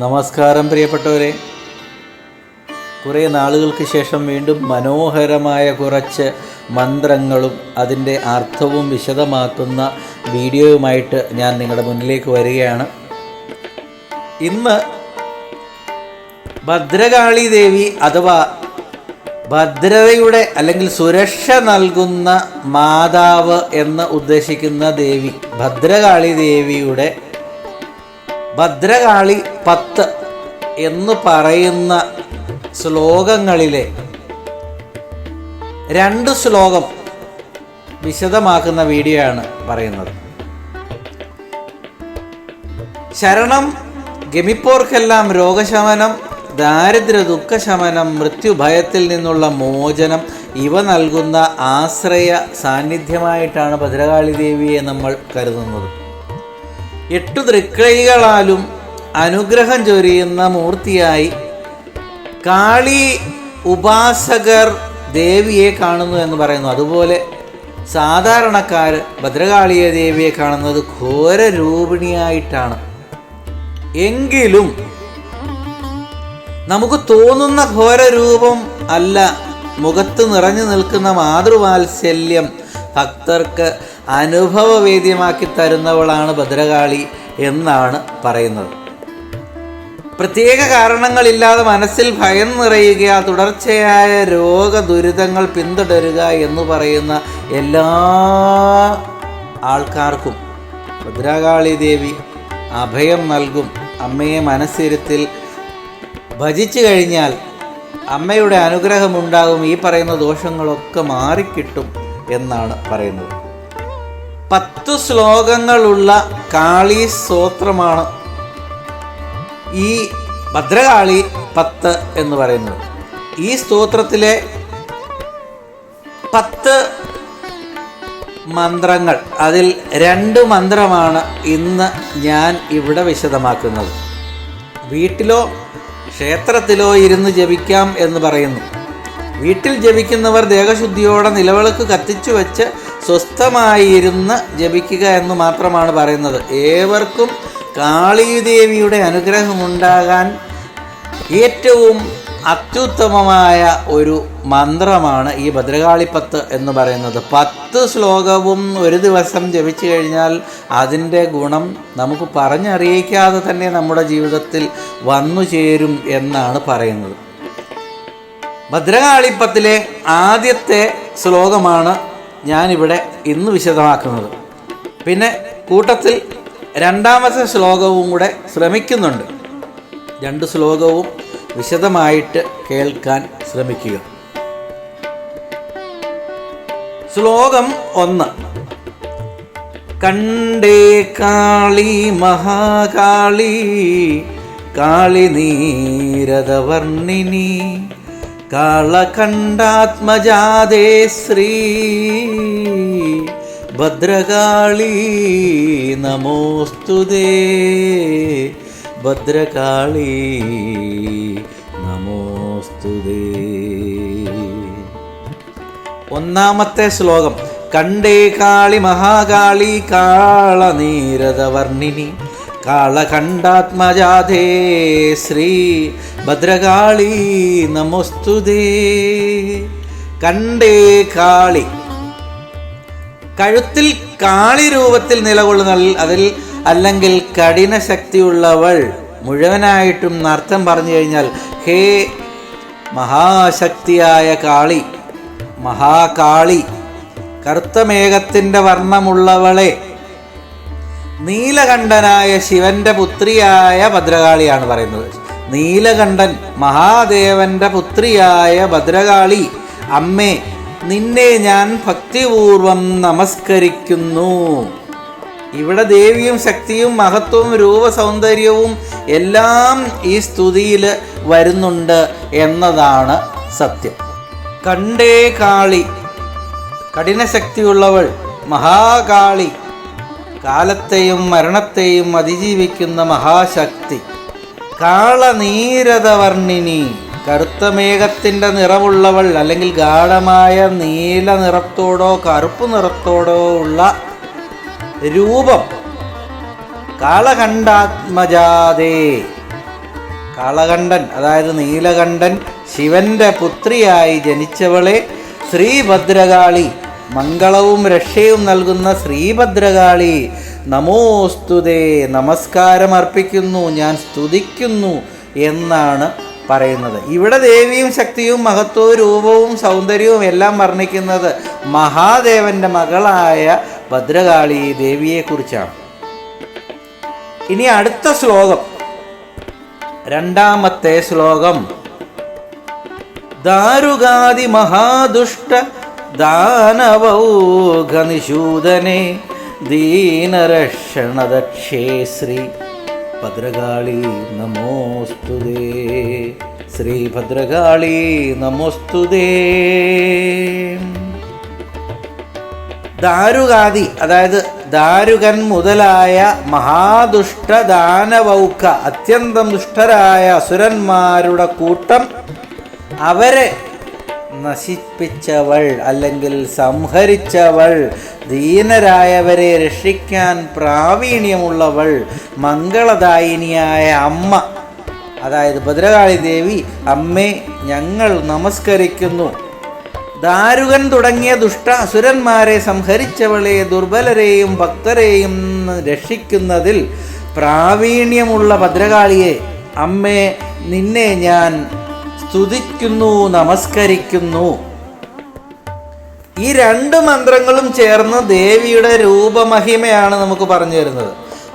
നമസ്കാരം പ്രിയപ്പെട്ടവരെ. കുറേ നാളുകൾക്ക് ശേഷം വീണ്ടും മനോഹരമായ കുറച്ച് മന്ത്രങ്ങളും അതിന്റെ അർത്ഥവും വിശദമാക്കുന്ന വീഡിയോയുമായിട്ട് ഞാൻ നിങ്ങളുടെ മുന്നിലേക്ക് വരികയാണ്. ഇന്ന് ഭദ്രകാളി ദേവി അഥവാ ഭദ്രതയുടെ അല്ലെങ്കിൽ സുരക്ഷ നൽകുന്ന മാതാവ് എന്ന് ഉദ്ദേശിക്കുന്ന ദേവി ഭദ്രകാളി ദേവിയുടെ ഭദ്രകാളി പത്ത് എന്ന് പറയുന്ന ശ്ലോകങ്ങളിലെ രണ്ട് ശ്ലോകം വിശദമാക്കുന്ന വീഡിയോ ആണ് പറയുന്നത്. ശരണം ഗമിപ്പോർക്കെല്ലാം രോഗശമനം ദാരിദ്ര്യ ദുഃഖശമനം മൃത്യുഭയത്തിൽ നിന്നുള്ള മോചനം ഇവ നൽകുന്ന ആശ്രയ സാന്നിധ്യമായിട്ടാണ് ഭദ്രകാളി ദേവിയെ നമ്മൾ കരുതുന്നത്. എട്ടു തൃക്കൈകളാലും അനുഗ്രഹം ചൊരിയുന്ന മൂർത്തിയായി കാളി ഉപാസകർ ദേവിയെ കാണുന്നു എന്ന് പറയുന്നു. അതുപോലെ സാധാരണക്കാർ ഭദ്രകാളിയ ദേവിയെ കാണുന്നത് ഘോരരൂപിണിയായിട്ടാണ് എങ്കിലും നമുക്ക് തോന്നുന്ന ഘോരരൂപം അല്ല മുഖത്ത് നിറഞ്ഞു നിൽക്കുന്ന മാതൃവാത്സല്യം ഭക്തർക്ക് അനുഭവവേദ്യമാക്കി തരുന്നവളാണ് ഭദ്രകാളി എന്നാണ് പറയുന്നത്. പ്രത്യേക കാരണങ്ങളില്ലാതെ മനസ്സിൽ ഭയം നിറയുക തുടർച്ചയായ രോഗ ദുരിതങ്ങൾ പിന്തുടരുക എന്ന് പറയുന്ന എല്ലാ ആൾക്കാർക്കും ഭദ്രകാളി ദേവി അഭയം നൽകും. അമ്മയെ മനസ്സിരുത്തിൽ ഭജിച്ചു കഴിഞ്ഞാൽ അമ്മയുടെ അനുഗ്രഹമുണ്ടാകും. ഈ പറയുന്ന ദോഷങ്ങളൊക്കെ മാറിക്കിട്ടും. എന്നാണ് പറയുന്നത്. പത്തു ശ്ലോകങ്ങളുള്ള കാളി സ്തോത്രമാണ് ഈ ഭദ്രകാളി പത്ത് എന്ന് പറയുന്നത്. ഈ സ്തോത്രത്തിലെ പത്ത് മന്ത്രങ്ങൾ അതിൽ രണ്ട് മന്ത്രമാണ് ഇന്ന് ഞാൻ ഇവിടെ വിശദമാക്കുന്നത്. വീട്ടിലോ ക്ഷേത്രത്തിലോ ഇരുന്ന് ജപിക്കാം എന്ന് പറയുന്നു. വീട്ടിൽ ജപിക്കുന്നവർ ദേഹശുദ്ധിയോടെ നിലവിളക്ക് കത്തിച്ചു വെച്ച് സ്വസ്ഥമായിരുന്ന് ജപിക്കുക എന്ന് മാത്രമാണ് പറയുന്നത്. ഏവർക്കും കാളീദേവിയുടെ അനുഗ്രഹമുണ്ടാകാൻ ഏറ്റവും അത്യുത്തമമായ ഒരു മന്ത്രമാണ് ഈ ഭദ്രകാളിപ്പത്ത് എന്ന് പറയുന്നത്. പത്ത് ശ്ലോകവും ഒരു ദിവസം ജപിച്ചു കഴിഞ്ഞാൽ അതിന്റെ ഗുണം നമുക്ക് പറഞ്ഞറിയിക്കാതെ തന്നെ നമ്മുടെ ജീവിതത്തിൽ വന്നു ചേരും എന്നാണ് പറയുന്നത്. ഭദ്രകാളിപ്പത്തിലെ ആദ്യത്തെ ശ്ലോകമാണ് ഞാനിവിടെ ഇന്ന് വിശദമാക്കുന്നത്. പിന്നെ കൂട്ടത്തിൽ രണ്ടാമത്തെ ശ്ലോകവും കൂടെ ശ്രമിക്കുന്നുണ്ട്. രണ്ട് ശ്ലോകവും വിശദമായിട്ട് കേൾക്കാൻ ശ്രമിക്കുക. ശ്ലോകം ഒന്ന്. കണ്ടേ കാളി മഹാകാളി കാളി നീരദവർണിനി കാളകണ്ഠാത്മജാതേ ശ്രീ ഭദ്രകാളി നമോസ്തുതേ ഭദ്രകാളി നമോസ്തുതേ ഒന്നാമത്തെ ശ്ലോകം. കണ്ടേ കാളി മഹാകാളി കാളനീരദവർണിനി കാളകണ്ഠാത്മജാതേ ശ്രീ ഭദ്രകാളി നമോസ്തുതേ കണ്ടേ കാളി. കഴുത്തിൽ കാളി രൂപത്തിൽ നിലകൊള്ളുന്ന അതിൽ അല്ലെങ്കിൽ കഠിന ശക്തിയുള്ളവൾ മുഴുവനായിട്ടും അർത്ഥം പറഞ്ഞു കഴിഞ്ഞാൽ ഹേ മഹാശക്തിയായ കാളി മഹാകാളി കറുത്ത മേഘത്തിന്റെ വർണമുള്ളവളെ. നീലകണ്ഠനായ ശിവന്റെ പുത്രിയായ ഭദ്രകാളിയാണ് പറയുന്നത്. നീലകണ്ഠൻ മഹാദേവന്റെ പുത്രിയായ ഭദ്രകാളി അമ്മേ നിന്നെ ഞാൻ ഭക്തിപൂർവം നമസ്കരിക്കുന്നു. ഇവിടെ ദേവിയും ശക്തിയും മഹത്വവും രൂപസൗന്ദര്യവും എല്ലാം ഈ സ്തുതിയിൽ വരുന്നുണ്ട് എന്നതാണ് സത്യം. കണ്ടേ കാളി കഠിന കഠിനശക്തിയുള്ളവൾ മഹാകാളി കാലത്തെയും മരണത്തെയും അതിജീവിക്കുന്ന മഹാശക്തി. കാളനീരതവർണിനി കറുത്ത മേഘത്തിന്റെ നിറമുള്ളവൾ അല്ലെങ്കിൽ ഗാഠമായ നീല നിറത്തോടോ കറുപ്പ് നിറത്തോടോ ഉള്ള രൂപം. കാളകണ്ഠാത്മജാതേ. കാളകണ്ഠൻ അതായത് നീലകണ്ഠൻ ശിവന്റെ പുത്രിയായി ജനിച്ചവളെ ശ്രീഭദ്രകാളി. മംഗളവും രക്ഷയും നൽകുന്ന ശ്രീഭദ്രകാളി. നമോസ്തുതേ നമസ്കാരം അർപ്പിക്കുന്നു ഞാൻ സ്തുതിക്കുന്നു എന്നാണ് പറയുന്നത്. ഇവിടെ ദേവിയും ശക്തിയും മഹത്വവും രൂപവും സൗന്ദര്യവും എല്ലാം വർണിക്കുന്നത് മഹാദേവന്റെ മകളായ ഭദ്രകാളി ദേവിയെക്കുറിച്ചാണ്. ഇനി അടുത്ത ശ്ലോകം. രണ്ടാമത്തെ ശ്ലോകം. ദാരുകാതി മഹാദുഷ്ട ദാനവൗഘനിഷൂദനെ ദീനരക്ഷണദക്ഷേ ശ്രീ ഭദ്രകാളി നമോസ്തുതേ ശ്രീ ഭദ്രകാളി നമോസ്തുതേ ദാരുകാതി അതായത് ദാരുകൻ മുതലായ മഹാദുഷ്ട ദാനവൗക്ക അത്യന്തം ദുഷ്ടരായ അസുരന്മാരുടെ കൂട്ടം അവരെ നശിപ്പിച്ചവൾ അല്ലെങ്കിൽ സംഹരിച്ചവൾ ദീനരായവരെ രക്ഷിക്കാൻ പ്രാവീണ്യമുള്ളവൾ മംഗളദായിനിയായ അമ്മ. അതായത് ഭദ്രകാളി ദേവി അമ്മേ ഞങ്ങൾ നമസ്കരിക്കുന്നു. ദാരുകൻ തുടങ്ങിയ ദുഷ്ട അസുരന്മാരെ സംഹരിച്ചവളെ ദുർബലരെയും ഭക്തരെയും രക്ഷിക്കുന്നതിൽ പ്രാവീണ്യമുള്ള ഭദ്രകാളിയെ അമ്മേ നിന്നെ ഞാൻ സ്തുതിക്കുന്നു നമസ്കരിക്കുന്നു. ഈ രണ്ട് മന്ത്രങ്ങളും ചേർന്ന് ദേവിയുടെ രൂപമഹിമയാണ് നമുക്ക് പറഞ്ഞു തരുന്നത്.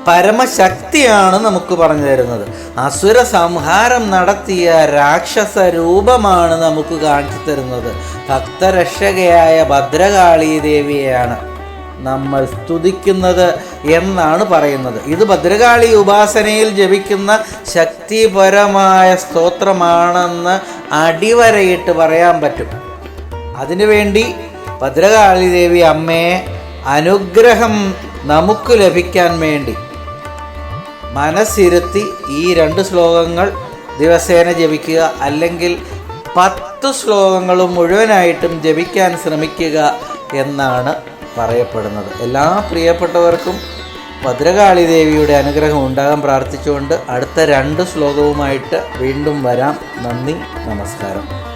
പരമശക്തിയാണ് നമുക്ക് പറഞ്ഞു തരുന്നത്. അസുര സംഹാരം നടത്തിയ രാക്ഷസ രൂപമാണ് നമുക്ക് കാണിച്ചു തരുന്നത്. ഭക്തരക്ഷകയായ ഭദ്രകാളി ദേവിയെയാണ് നമ്മൾ സ്തുതിക്കുന്നത് എന്നാണ് പറയുന്നത്. ഇത് ഭദ്രകാളി ഉപാസനയിൽ ജപിക്കുന്ന ശക്തിപരമായ സ്തോത്രമാണെന്ന് അടിവരയിട്ട് പറയാൻ പറ്റും. അതിനുവേണ്ടി ഭദ്രകാളി ദേവി അമ്മയെ അനുഗ്രഹം നമുക്ക് ലഭിക്കാൻ വേണ്ടി മനസ്സിരുത്തി ഈ രണ്ട് ശ്ലോകങ്ങൾ ദിവസേന ജപിക്കുക അല്ലെങ്കിൽ പത്ത് ശ്ലോകങ്ങളും മുഴുവനായിട്ടും ജപിക്കാൻ ശ്രമിക്കുക എന്നാണ് പറയപ്പെടുന്നത്. എല്ലാ പ്രിയപ്പെട്ടവർക്കും ഭദ്രകാളി ദേവിയുടെ അനുഗ്രഹം ഉണ്ടാകാൻ പ്രാർത്ഥിച്ചുകൊണ്ട് അടുത്ത രണ്ട് ശ്ലോകവുമായിട്ട് വീണ്ടും വരാം. നന്ദി നമസ്കാരം.